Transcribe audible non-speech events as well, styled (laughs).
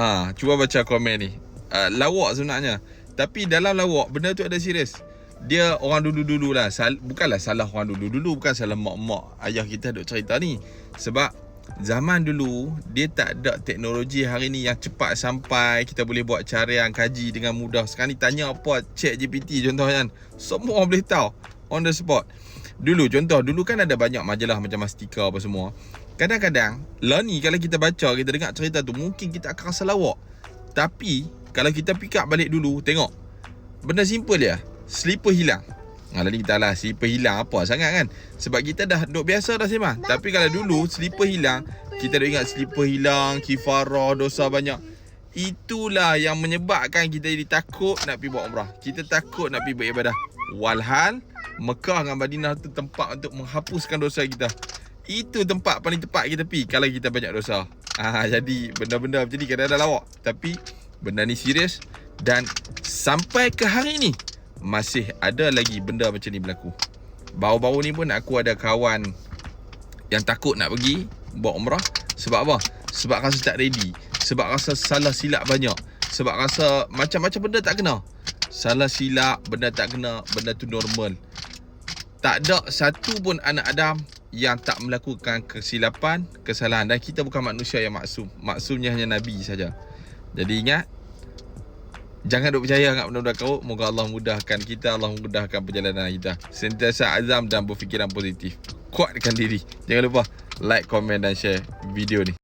Ah, cuba baca komen ni. Uh, lawak sebenarnya. Tapi dalam lawak benda tu ada serius. Dia orang dulu-dulu lah Sal- Bukanlah salah orang dulu-dulu Bukan salah mak-mak Ayah kita duk cerita ni Sebab Zaman dulu Dia tak ada teknologi hari ni Yang cepat sampai Kita boleh buat carian Kaji dengan mudah Sekarang ni tanya apa Chat GPT contoh kan Semua orang boleh tahu On the spot Dulu contoh Dulu kan ada banyak majalah Macam Mastika apa semua. Kadang-kadang Lah ni kalau kita baca Kita dengar cerita tu Mungkin kita akan rasa lawak. Tapi Kalau kita pick up balik dulu Tengok. Benda simple dia Slipper hilang. Ha, lalu kita lah slipper hilang apa sangat kan? Sebab kita dah duk biasa dah Semah Tapi kalau dulu slipper hilang Kita dah ingat slipper hilang Kifarah dosa banyak. Itulah yang menyebabkan kita jadi takut nak pergi buat umrah. Kita takut nak pergi beribadah. Walhal Mekah dengan Madinah tu tempat untuk menghapuskan dosa kita Itu tempat paling tepat kita pergi Kalau kita banyak dosa ha, (laughs) Jadi benda-benda macam ni kadang-kadang lawak Tapi benda ni serius Dan sampai ke hari ni masih ada lagi benda macam ni berlaku. Baru-baru ni pun aku ada kawan yang takut nak pergi buat umrah sebab apa? Sebab rasa tak ready. Sebab rasa salah silap banyak. Sebab rasa macam-macam benda tak kena. Salah silap, benda tak kena, benda tu normal. Tak ada satu pun anak Adam yang tak melakukan kesilapan, kesalahan dan kita bukan manusia yang maksum. Maksumnya hanya nabi saja. Jadi ingat Jangan duk percaya sangat benda-benda kau. Moga Allah mudahkan kita, Allah mudahkan perjalanan kita. Sentiasa azam dan berfikiran positif. Kuatkan diri. Jangan lupa like, komen dan share video ni.